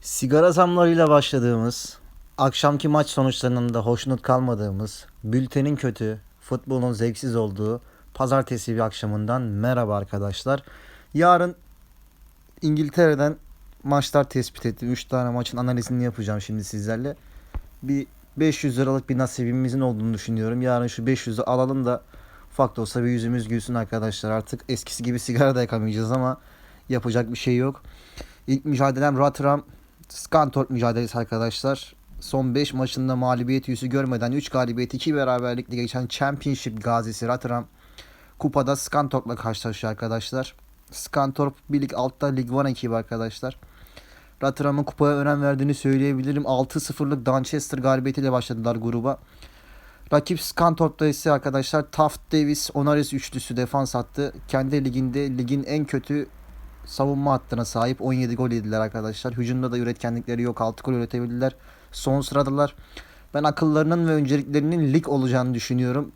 Sigara zamlarıyla başladığımız, akşamki maç sonuçlarının da hoşnut kalmadığımız, bültenin kötü, futbolun zevksiz olduğu pazartesi bir akşamından merhaba arkadaşlar. Yarın İngiltere'den maçlar tespit ettim. 3 tane maçın analizini yapacağım şimdi sizlerle. Bir 500 liralık bir nasibimizin olduğunu düşünüyorum. Yarın şu 500'ü alalım da ufak da olsa bir yüzümüz gülsün arkadaşlar. Artık eskisi gibi sigara da yakamayacağız ama yapacak bir şey yok. İlk mücadelem Rotherham Skantorp mücadelesi arkadaşlar. Son 5 maçında mağlubiyet yüzü görmeden 3 galibiyet 2 beraberlikle geçen Championship gazisi Rotherham kupada Skantorp'la karşılaşıyor arkadaşlar. Skantorp bir lig altta Lig 1 ekibi arkadaşlar. Rotherham'ın kupaya önem verdiğini söyleyebilirim. 6-0'lık Manchester galibiyetiyle başladılar gruba. Rakip Skantorp'ta ise arkadaşlar Taft Davis, Onaris üçlüsü defans attı. Kendi liginde ligin en kötü savunma hattına sahip 17 gol yediler arkadaşlar. Hücumda da üretkenlikleri yok. 6 gol üretebildiler. Son sıradalar. Ben akıllarının ve önceliklerinin lig olacağını düşünüyorum.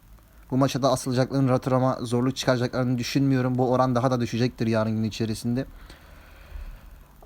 Bu maça da asılacaklarını Rotherham'a zorluk çıkaracaklarını düşünmüyorum. Bu oran daha da düşecektir yarın gün içerisinde.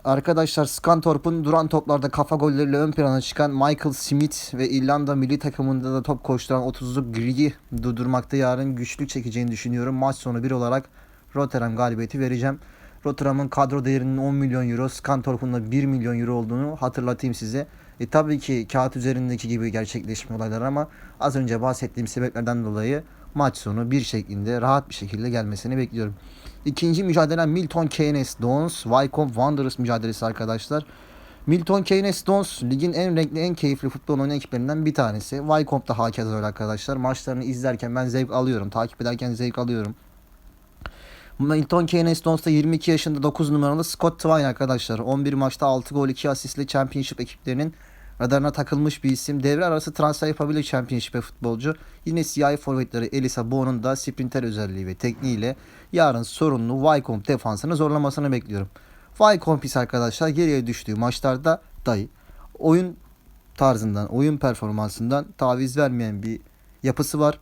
Arkadaşlar Skantorp'un duran toplarda kafa golleriyle ön plana çıkan Michael Smith ve İrlanda milli takımında da top koşturan 30'luk Grig'i durdurmakta yarın güçlük çekeceğini düşünüyorum. Maç sonu bir olarak Rotterdam galibiyeti vereceğim. Rotterdam'ın kadro değerinin 10 milyon euro, Skantorp'un da 1 milyon euro olduğunu hatırlatayım size. E tabii ki kağıt üzerindeki gibi gerçekleşme olaylar ama az önce bahsettiğim sebeplerden dolayı maç sonu bir şeklinde rahat bir şekilde gelmesini bekliyorum. İkinci mücadele Milton Keynes Dons, Wycombe Wanderers mücadelesi arkadaşlar. Milton Keynes Dons ligin en renkli en keyifli futbol oynayan ekiplerinden bir tanesi. Wycombe da hakeza öyle arkadaşlar. Maçlarını izlerken ben zevk alıyorum. Takip ederken zevk alıyorum. Milton Keynes Dons'ta 22 yaşında 9 numaralı Scott Twine arkadaşlar. 11 maçta 6 gol 2 asistle Championship ekiplerinin radarına takılmış bir isim. Devre arası transfer yapabilir Championship'e futbolcu. Yine siyahi forvetleri Elisa Bourne'un da sprinter özelliği ve tekniğiyle yarın sorunlu Wycombe defansını zorlamasını bekliyorum. Wycombe ise arkadaşlar geriye düştüğü maçlarda dahi oyun tarzından, oyun performansından taviz vermeyen bir yapısı var.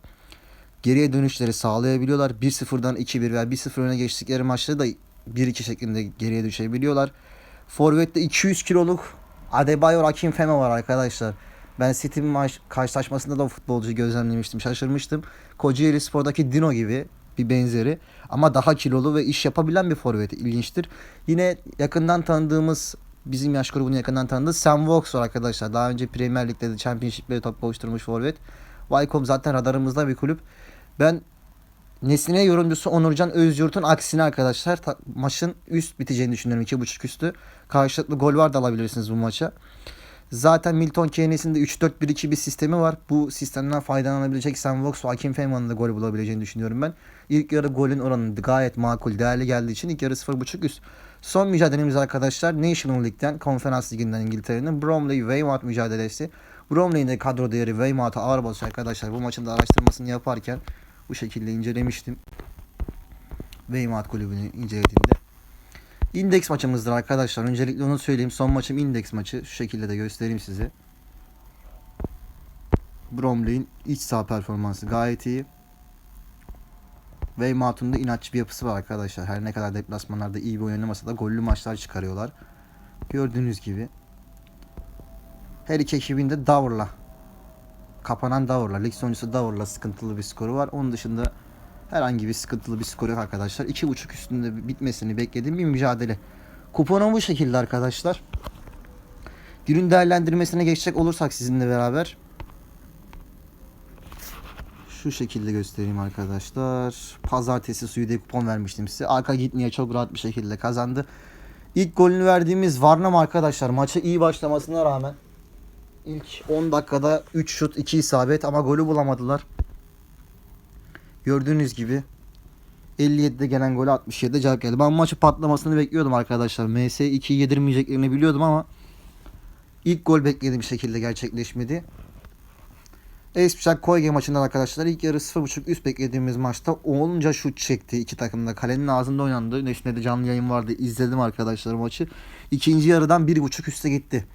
Geriye dönüşleri sağlayabiliyorlar. 1-0'dan 2-1 veya 1-0 öne geçtikleri maçta da 1-2 şeklinde geriye düşebiliyorlar. Forvet'te 200 kiloluk Adebayor Akinfeme var arkadaşlar. Ben City maç karşılaşmasında da o futbolcuyu gözlemlemiştim. Şaşırmıştım. Kocaeli Spor'daki Dino gibi bir benzeri. Ama daha kilolu ve iş yapabilen bir forvet. İlginçtir. Yine yakından tanıdığımız bizim yaş grubunu yakından tanıdığı Sam Vokes var arkadaşlar. Daha önce Premier Lig'de de Championship'te top koşturmuş forvet. Wycombe zaten radarımızda bir kulüp. Ben Nesline yorumcusu Onurcan Özyurt'un aksine arkadaşlar ta- maçın üst biteceğini düşünüyorum. 2.5 üstü. Karşılıklı gol var da alabilirsiniz bu maça. Zaten Milton Keynes'in de 3-4-1-2 bir sistemi var. Bu sistemden faydalanabilecek Sam Vokes ve Hakim Feynman'ın da gol bulabileceğini düşünüyorum ben. İlk yarı golün oranı gayet makul, değerli geldiği için ilk yarı 0.5 üst. Son mücadelemiz arkadaşlar National League'den, Konferans Ligi'nden İngiltere'nin Bromley Weymouth mücadelesi. Bromley'in de kadro değeri Weymouth'a ağır basıyor arkadaşlar. Bu maçın da araştırmasını yaparken bu şekilde incelemiştim. Weymouth kulübünü incelediğimde. İndeks maçımızdır arkadaşlar. Öncelikle onu söyleyeyim. Son maçım indeks maçı. Şu şekilde de göstereyim size. Bromley'in iç saha performansı gayet iyi. Weymouth'un da inatçı bir yapısı var arkadaşlar. Her ne kadar deplasmanlarda iyi bir oynamasa da gollü maçlar çıkarıyorlar. Gördüğünüz gibi. Her iki ekibin de kapanan Davur'la, lig sonuncusu Davur'la sıkıntılı bir skoru var. Onun dışında herhangi bir sıkıntılı bir skoru yok arkadaşlar. 2.5 üstünde bitmesini beklediğim bir mücadele. Kuponum bu şekilde arkadaşlar. Günün değerlendirmesine geçecek olursak sizinle beraber. Şu şekilde göstereyim arkadaşlar. Pazartesi suyu diye kupon vermiştim size. Arka gitmeye çok rahat bir şekilde kazandı. İlk golünü verdiğimiz Varnam arkadaşlar maça iyi başlamasına rağmen İlk 10 dakikada 3 şut 2 isabet ama golü bulamadılar. Gördüğünüz gibi 57'de gelen golü 67'de cevap geldi. Ben maçı patlamasını bekliyordum arkadaşlar. MS 2'yi yedirmeyeceklerini biliyordum ama ilk gol beklediğim şekilde gerçekleşmedi. Espişak Koyge maçından arkadaşlar ilk yarı 0.5 üst beklediğimiz maçta onca şut çekti iki takımda. Kalenin ağzında oynandı. Neşne'de canlı yayın vardı. İzledim arkadaşlar maçı. İkinci yarıdan 1.5 üste gitti.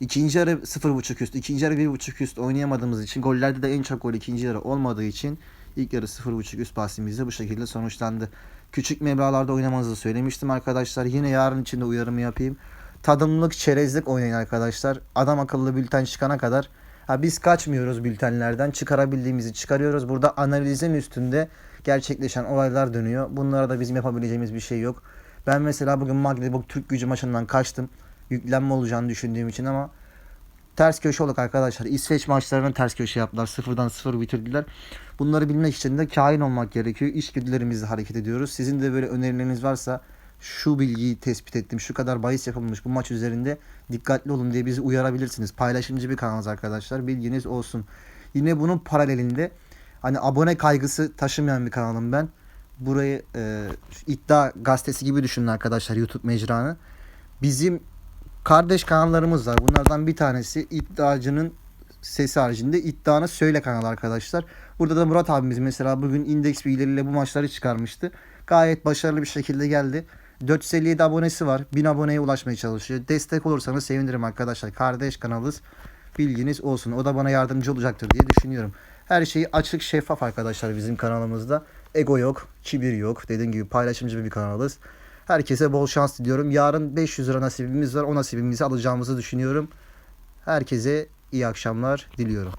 İkinci yarı 0.5 üst, ikinci yarı 1.5 üst oynayamadığımız için gollerde de en çok gol ikinci yarı olmadığı için ilk yarı 0.5 üst bahsimizde bu şekilde sonuçlandı. Küçük meblağlarda oynamanızı söylemiştim arkadaşlar. Yine yarın için de uyarımı yapayım. tadımlık çerezlik oynayın arkadaşlar. Adam akıllı bülten çıkana kadar. Ha biz kaçmıyoruz bültenlerden. Çıkarabildiğimizi çıkarıyoruz. Burada analizin üstünde gerçekleşen olaylar dönüyor. Bunlara da bizim yapabileceğimiz bir şey yok. Ben mesela bugün Magdeburg Türk gücü maçından kaçtım. Yüklenme olacağını düşündüğüm için ama ters köşe olduk arkadaşlar. İsveç maçlarını ters köşe yaptılar. Sıfırdan sıfır bitirdiler. Bunları bilmek için de kain olmak gerekiyor. İçgüdülerimizle hareket ediyoruz. Sizin de böyle önerileriniz varsa şu bilgiyi tespit ettim. Şu kadar bahis yapılmış bu maç üzerinde dikkatli olun diye bizi uyarabilirsiniz. Paylaşımcı bir kanalız arkadaşlar. Bilginiz olsun. Yine bunun paralelinde hani abone kaygısı taşımayan bir kanalım ben. Burayı e, iddia gazetesi gibi düşünün arkadaşlar YouTube mecranı. Bizim kardeş kanallarımız var. Bunlardan bir tanesi iddiacının sesi haricinde iddianı söyle kanalı arkadaşlar. Burada da Murat abimiz mesela bugün indeks bilgileriyle bu maçları çıkarmıştı. Gayet başarılı bir şekilde geldi. 457 abonesi var. 1000 aboneye ulaşmaya çalışıyor. Destek olursanız sevinirim arkadaşlar. Kardeş kanalız. Bilginiz olsun. O da bana yardımcı olacaktır diye düşünüyorum. Her şeyi açık şeffaf arkadaşlar bizim kanalımızda. Ego yok, kibir yok. Dediğim gibi paylaşımcı bir kanalız. Herkese bol şans diliyorum. Yarın 500 lira nasibimiz var. O nasibimizi alacağımızı düşünüyorum. Herkese iyi akşamlar diliyorum.